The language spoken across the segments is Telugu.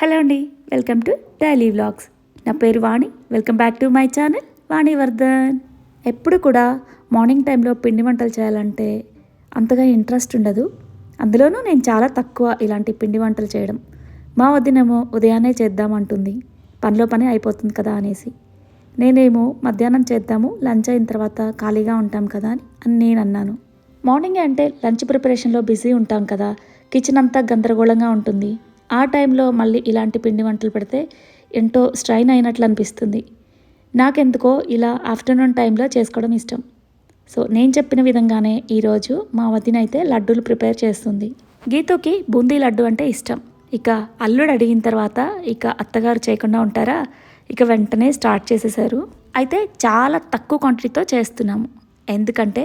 హలో అండి వెల్కమ్ టు డైలీ వ్లాగ్స్. నా పేరు Vani welcome back to my channel Vani Vardhan ఎప్పుడు కూడా మార్నింగ్ టైంలో పిండి వంటలు చేయాలంటే అంతగా ఇంట్రెస్ట్ ఉండదు. అందులోనూ నేను చాలా తక్కువ ఇలాంటి పిండి వంటలు చేయడం. మా వదినేమో ఉదయాన్నే చేద్దామంటుంది పనిలో పని అయిపోతుంది కదా అనేసి. నేనేమో మధ్యాహ్నం చేద్దాము లంచ్ అయిన తర్వాత ఖాళీగా ఉంటాం కదా అని నేను అన్నాను మార్నింగ్ అంటే లంచ్ ప్రిపరేషన్లో బిజీ ఉంటాం కదా. కిచెన్ అంతా గందరగోళంగా ఉంటుంది. ఆ టైంలో మళ్ళీ ఇలాంటి పిండి వంటలు పెడితే ఎంతో స్ట్రైన్ అయినట్లు అనిపిస్తుంది. నాకెందుకో ఇలా ఆఫ్టర్నూన్ టైంలో చేసుకోవడం ఇష్టం. సో నేను చెప్పిన విధంగానే ఈరోజు మా వదిన అయితే లడ్డూలు ప్రిపేర్ చేస్తుంది. గీతోకి బూందీ లడ్డు అంటే ఇష్టం. ఇక అల్లుడు అడిగిన తర్వాత ఇక అత్తగారు చేయకుండా ఉంటారా? ఇక వెంటనే స్టార్ట్ చేసేసారు అయితే చాలా తక్కువ క్వాంటిటీతో చేస్తున్నాము. ఎందుకంటే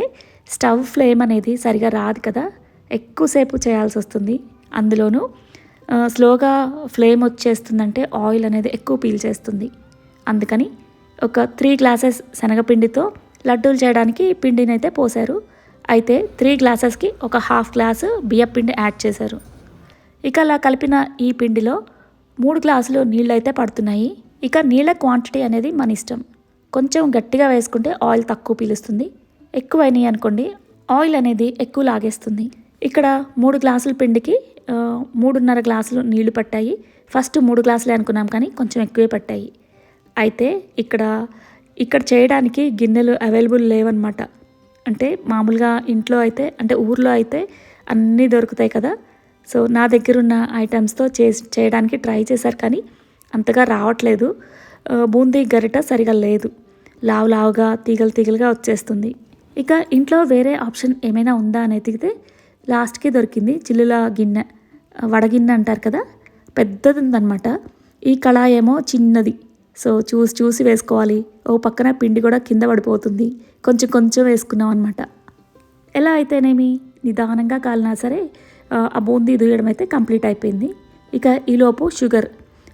స్టవ్ ఫ్లేమ్ అనేది సరిగా రాదు కదా. ఎక్కువసేపు చేయాల్సి వస్తుంది. అందులోనూ స్లోగా ఫ్లేమ్ వచ్చేస్తుందంటే ఆయిల్ అనేది ఎక్కువ పీల్చేస్తుంది అందుకని ఒక త్రీ గ్లాసెస్ శనగపిండితో లడ్డూలు చేయడానికి పిండిని అయితే పోసారు అయితే త్రీ గ్లాసెస్కి ఒక హాఫ్ గ్లాసు బియ్యపిండి యాడ్ చేశారు. ఇక అలా కలిపిన ఈ పిండిలో మూడు గ్లాసులు నీళ్ళు అయితే పడుతున్నాయి. ఇక నీళ్ళ క్వాంటిటీ అనేది మన ఇష్టం. కొంచెం గట్టిగా వేసుకుంటే ఆయిల్ తక్కువ పీలుస్తుంది. ఎక్కువైనాయి అనుకోండి ఆయిల్ అనేది ఎక్కువ లాగేస్తుంది. ఇక్కడ మూడు గ్లాసుల పిండికి మూడున్నర గ్లాసులు నీళ్ళు పట్టాయి. ఫస్ట్ మూడు గ్లాసులే అనుకున్నాం కానీ కొంచెం ఎక్కువే పట్టాయి. అయితే ఇక్కడ ఇక్కడ చేయడానికి గిన్నెలు అవైలబుల్ లేవన్నమాట. అంటే మామూలుగా ఇంట్లో అయితే అంటే ఊర్లో అయితే అన్నీ దొరుకుతాయి కదా. సో నా దగ్గర ఉన్న ఐటమ్స్తో చేసి చేయడానికి ట్రై చేశారు కానీ అంతగా రావట్లేదు. బూందీ గరిట సరిగా లేదు. లావు లావుగా తీగలు తీగలుగా వచ్చేస్తుంది. ఇక ఇంట్లో వేరే ఆప్షన్ ఏమైనా ఉందా అని ఎతికితే లాస్ట్కే దొరికింది చిల్లుల గిన్నె వడగిన్నె అంటారు కదా పెద్దది ఉందన్నమాట ఈ కళాయి ఏమో చిన్నది. సో చూసి చూసి వేసుకోవాలి. ఓ పక్కన పిండి కూడా కింద పడిపోతుంది. కొంచెం కొంచెం వేసుకున్నాం అనమాట ఎలా అయితేనేమి? నిదానంగా కాలినా సరే ఆ, ఆ బూందీ దుయ్యడం అయితే కంప్లీట్ అయిపోయింది. ఇక ఈలోపు షుగర్.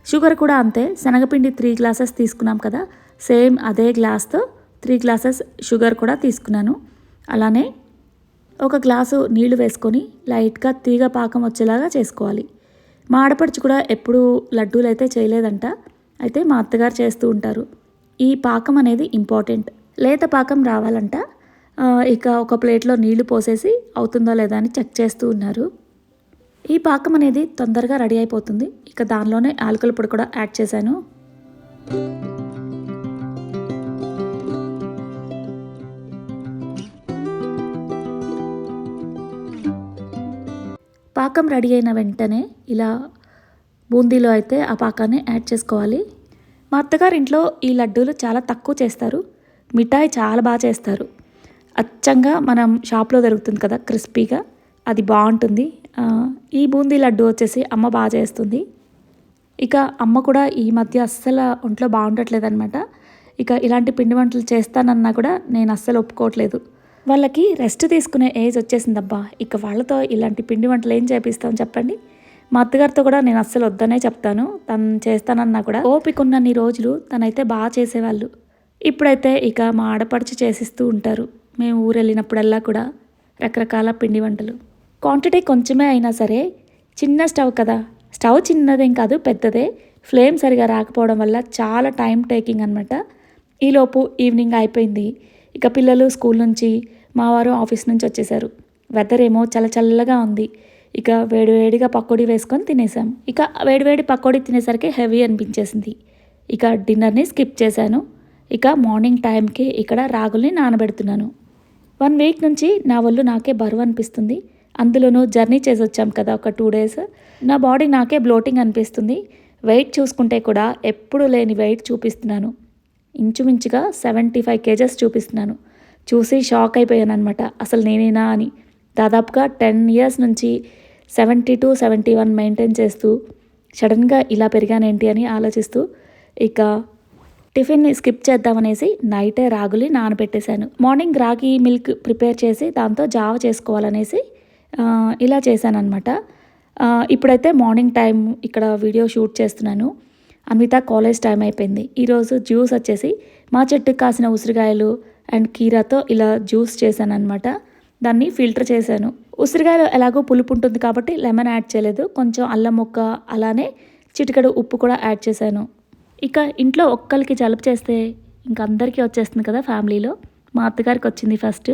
షుగర్ కూడా అంతే. శనగపిండి త్రీ గ్లాసెస్ తీసుకున్నాం కదా సేమ్ అదే గ్లాస్తో త్రీ గ్లాసెస్ షుగర్ కూడా తీసుకున్నాను. అలానే ఒక గ్లాసు నీళ్ళు వేసుకొని లైట్గా తీగ పాకం వచ్చేలాగా చేసుకోవాలి. మా ఆడపడుచు కూడా ఎప్పుడూ లడ్డూలు అయితే చేయలేదంట. అయితే మా అత్తగారు చేస్తూ ఉంటారు. ఈ పాకం అనేది ఇంపార్టెంట్. లేత పాకం రావాలంట. ఇక ఒక ప్లేట్లో నీళ్ళు పోసేసి అవుతుందో లేదా అని చెక్ చేస్తూ ఉన్నారు. ఈ పాకం అనేది తొందరగా రెడీ అయిపోతుంది. ఇక దానిలోనే ఆలుకల పొడి కూడా యాడ్ చేశాను. పాకం రెడీ అయిన వెంటనే ఇలా బూందీలో అయితే ఆ పాకాన్ని యాడ్ చేసుకోవాలి. మా అత్తగారి ఇంట్లో ఈ లడ్డూలు చాలా తక్కువ చేస్తారు. మిఠాయి చాలా బాగా చేస్తారు. అచ్చంగా మనం షాప్లో దొరుకుతుంది కదా క్రిస్పీగా అది బాగుంటుంది. ఈ బూందీ లడ్డు వచ్చేసి అమ్మ బాగా చేస్తుంది. ఇక అమ్మ కూడా ఈ మధ్య అస్సలు ఒంట్లో బాగుండట్లేదు అనమాట ఇక ఇలాంటి పిండి వంటలు చేస్తానన్నా కూడా నేను అస్సలు ఒప్పుకోవట్లేదు. వాళ్ళకి రెస్ట్ తీసుకునే ఏజ్ వచ్చేసిందబ్బా. ఇక వాళ్ళతో ఇలాంటి పిండి వంటలు ఏం చేపిస్తాం చెప్పండి. మా అత్తగారితో కూడా నేను అస్సలు వద్దనే చెప్తాను. తను చేస్తానన్నా కూడా. ఓపికన్నన్ని రోజులు తనైతే బాగా చేసేవాళ్ళు. ఇప్పుడైతే ఇక మా ఆడపడుచు చేసిస్తూ ఉంటారు. మేము ఊరు వెళ్ళినప్పుడల్లా కూడా రకరకాల పిండి వంటలు. క్వాంటిటీ కొంచెమే అయినా సరే చిన్న స్టవ్ కదా. స్టవ్ చిన్నదేం కాదు పెద్దదే. ఫ్లేమ్ సరిగా రాకపోవడం వల్ల చాలా టైం టేకింగ్ అనమాట ఈలోపు ఈవినింగ్ అయిపోయింది. ఇక పిల్లలు స్కూల్ నుంచి మా వారు ఆఫీస్ నుంచి వచ్చేసారు వెదర్ ఏమో చాలా చల్లగా ఉంది. ఇక వేడివేడిగా పకోడీ వేసుకొని తినేసాం ఇక వేడివేడి పకోడీ తినేసరికి హెవీ అనిపించేసింది. ఇక డిన్నర్ని స్కిప్ చేశాను. ఇక మార్నింగ్ టైంకి ఇక్కడ రాగుల్ని నానబెడుతున్నాను. వన్ వీక్ నుంచి నా ఒళ్ళు నాకే బరువు అనిపిస్తుంది. అందులోనూ జర్నీ చేసి వచ్చాం కదా ఒక టూ డేస్. నా బాడీ నాకే బ్లోటింగ్ అనిపిస్తుంది. వెయిట్ చూసుకుంటే కూడా ఎప్పుడు లేని వెయిట్ చూపిస్తున్నాను. ఇంచుమించుగా సెవెంటీ ఫైవ్ కేజెస్ చూపిస్తున్నాను. చూసి షాక్ అయిపోయాను అనమాట అసలు నేనేనా అని. దాదాపుగా టెన్ ఇయర్స్ నుంచి seventy two seventy one maintain చేస్తూ సడన్గా ఇలా పెరిగానేంటి అని ఆలోచిస్తూ ఇక టిఫిన్ని స్కిప్ చేద్దామనేసి నైటే రాగులి నానబెట్టేశాను. మార్నింగ్ రాగి మిల్క్ ప్రిపేర్ చేసి దాంతో జావ చేసుకోవాలనేసి ఇలా చేశాను అనమాట ఇప్పుడైతే మార్నింగ్ టైం ఇక్కడ వీడియో షూట్ చేస్తున్నాను. అన్విత కాలేజ్ టైం అయిపోయింది. ఈరోజు జ్యూస్ వచ్చేసి మా చెట్టుకు కాసిన ఉసిరికాయలు అండ్ కీరాతో ఇలా జ్యూస్ చేశాను అనమాట దాన్ని ఫిల్టర్ చేశాను. ఉసిరికాయలు ఎలాగో పులుపు ఉంటుంది కాబట్టి లెమన్ యాడ్ చేయలేదు. కొంచెం అల్లం ముక్క అలానే చిటికెడు ఉప్పు కూడా యాడ్ చేశాను. ఇక ఇంట్లో ఒక్కరికి జలుబు చేస్తే ఇంకందరికీ వచ్చేస్తుంది కదా ఫ్యామిలీలో. మా అత్తగారికి వచ్చింది ఫస్ట్.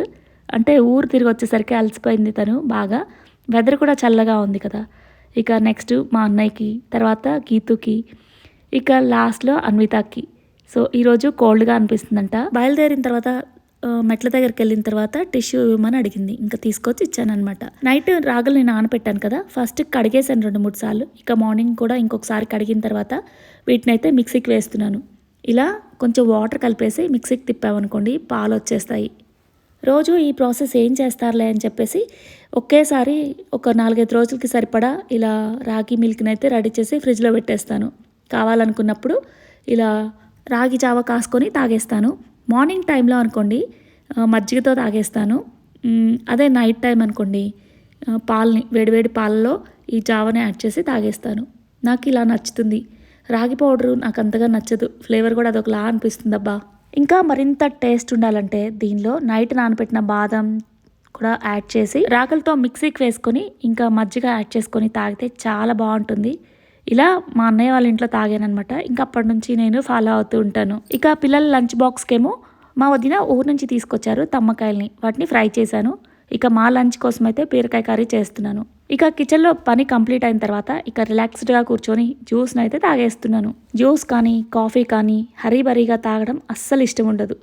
అంటే ఊరు తిరిగి వచ్చేసరికి అలసిపోయింది తను బాగా. వెదర్ కూడా చల్లగా ఉంది కదా. ఇక నెక్స్ట్ మా అన్నయ్యకి తర్వాత గీతుకి ఇక లాస్ట్లో అన్వితాకి. సో ఈరోజు కోల్డ్గా అనిపిస్తుందంట. బయలుదేరిన తర్వాత మెట్ల దగ్గరికి వెళ్ళిన తర్వాత టిష్యూ ఇవ్వమని అడిగింది. ఇంకా తీసుకొచ్చి ఇచ్చానమాట నైట్ రాగులు నేను నానపెట్టాను కదా ఫస్ట్ కడిగేసాను రెండు మూడు సార్లు. ఇక మార్నింగ్ కూడా ఇంకొకసారి కడిగిన తర్వాత వీటిని అయితే మిక్సీకి వేస్తున్నాను. ఇలా కొంచెం వాటర్ కలిపేసి మిక్సీకి తిప్పామనుకోండి పాలు వచ్చేస్తాయి. రోజు ఈ ప్రాసెస్ ఏం చేస్తారులే అని చెప్పేసి ఒకేసారి ఒక నాలుగైదు రోజులకి సరిపడా ఇలా రాగి మిల్క్ని అయితే రెడీ చేసి ఫ్రిడ్జ్లో పెట్టేస్తాను. కావాలనుకున్నప్పుడు ఇలా రాగి జావ కాసుకొని తాగేస్తాను. మార్నింగ్ టైంలో అనుకోండి మజ్జిగతో తాగేస్తాను. అదే నైట్ టైం అనుకోండి పాలని వేడివేడి పాలలో ఈ జావని యాడ్ చేసి తాగేస్తాను. నాకు ఇలా నచ్చుతుంది. రాగి పౌడరు నాకు అంతగా నచ్చదు. ఫ్లేవర్ కూడా అదొకలా అనిపిస్తుంది అబ్బా ఇంకా మరింత టేస్ట్ ఉండాలంటే దీనిలో నైట్ నానబెట్టిన బాదం కూడా యాడ్ చేసి రాకలతో మిక్సీకి వేసుకొని ఇంకా మజ్జిగ యాడ్ చేసుకొని తాగితే చాలా బాగుంటుంది. ఇలా మా అన్నయ్య వాళ్ళ ఇంట్లో తాగానమాట ఇంకా అప్పటి నుంచి నేను ఫాలో అవుతూ ఉంటాను. ఇక పిల్లల లంచ్ బాక్స్కేమో మా వదిన ఊరు నుంచి తీసుకొచ్చారు తమ్మకాయల్ని. వాటిని ఫ్రై చేశాను. ఇక మా లంచ్ కోసం అయితే బీరకాయ కర్రీ చేస్తున్నాను. ఇక కిచెన్లో పని కంప్లీట్ అయిన తర్వాత ఇక రిలాక్స్డ్గా కూర్చొని జ్యూస్ని అయితే తాగేస్తున్నాను. జ్యూస్ కానీ కాఫీ కానీ హరీబరీగా తాగడం అస్సలు ఇష్టం ఉండదు.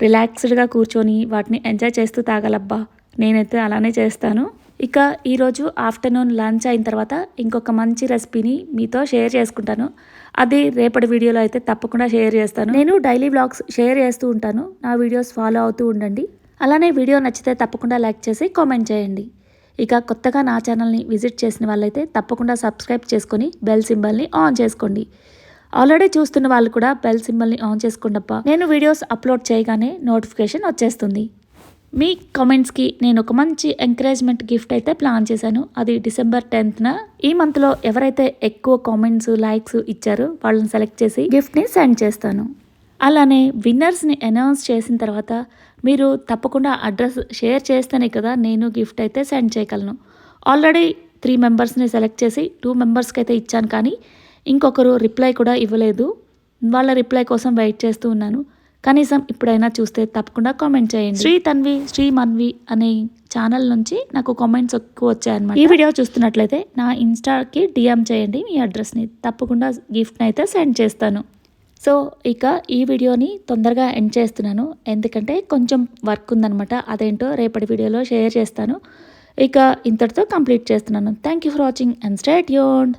రిలాక్స్డ్గా కూర్చొని వాటిని ఎంజాయ్ చేస్తూ తాగాలబ్బా. నేనైతే అలానే చేస్తాను. ఇక ఈరోజు ఆఫ్టర్నూన్ లంచ్ అయిన తర్వాత ఇంకొక మంచి రెసిపీని మీతో షేర్ చేసుకుంటాను. అది రేపటి వీడియోలో అయితే తప్పకుండా షేర్ చేస్తాను. నేను డైలీ బ్లాగ్స్ షేర్ చేస్తూ ఉంటాను. నా వీడియోస్ ఫాలో అవుతూ ఉండండి. అలానే వీడియో నచ్చితే తప్పకుండా లైక్ చేసి కామెంట్ చేయండి. ఇక కొత్తగా నా ఛానల్ని విజిట్ చేసిన వాళ్ళైతే తప్పకుండా సబ్స్క్రైబ్ చేసుకొని బెల్ సింబల్ని ఆన్ చేసుకోండి. ఆల్రెడీ చూస్తున్న వాళ్ళు కూడా బెల్ సింబల్ని ఆన్ చేసుకోండి నేను వీడియోస్ అప్లోడ్ చేయగానే నోటిఫికేషన్ వచ్చేస్తుంది. మీ కామెంట్స్కి నేను ఒక మంచి ఎంకరేజ్మెంట్ గిఫ్ట్ అయితే ప్లాన్ చేశాను. అది డిసెంబర్ టెన్త్న ఈ మంత్లో ఎవరైతే ఎక్కువ కామెంట్స్ లైక్స్ ఇచ్చారో వాళ్ళని సెలెక్ట్ చేసి గిఫ్ట్ని సెండ్ చేస్తాను. అలానే విన్నర్స్ని అనౌన్స్ చేసిన తర్వాత మీరు తప్పకుండా అడ్రస్ షేర్ చేస్తేనే కదా నేను గిఫ్ట్ అయితే సెండ్ చేయగలను. ఆల్రెడీ త్రీ మెంబర్స్ని సెలెక్ట్ చేసి టూ మెంబర్స్కి అయితే ఇచ్చాను కానీ ఇంకొకరు రిప్లై కూడా ఇవ్వలేదు. వాళ్ళ రిప్లై కోసం వెయిట్ చేస్తూ ఉన్నాను. కనీసం ఇప్పుడైనా చూస్తే తప్పకుండా కామెంట్ చేయండి. శ్రీ తన్వి శ్రీ మన్వి అనే ఛానల్ నుంచి నాకు కామెంట్స్ ఎక్కువ వచ్చాయన్నమాట. ఈ వీడియో చూస్తున్నట్లయితే నా ఇన్స్టాకి డిఎం చేయండి మీ అడ్రస్ని తప్పకుండా గిఫ్ట్ని అయితే సెండ్ చేస్తాను. సో ఇక ఈ వీడియోని తొందరగా ఎండ్ చేస్తున్నాను. ఎందుకంటే కొంచెం వర్క్ ఉందనమాట అదేంటో రేపటి వీడియోలో షేర్ చేస్తాను. ఇక ఇంతటితో కంప్లీట్ చేస్తున్నాను. Thank you for watching and stay tuned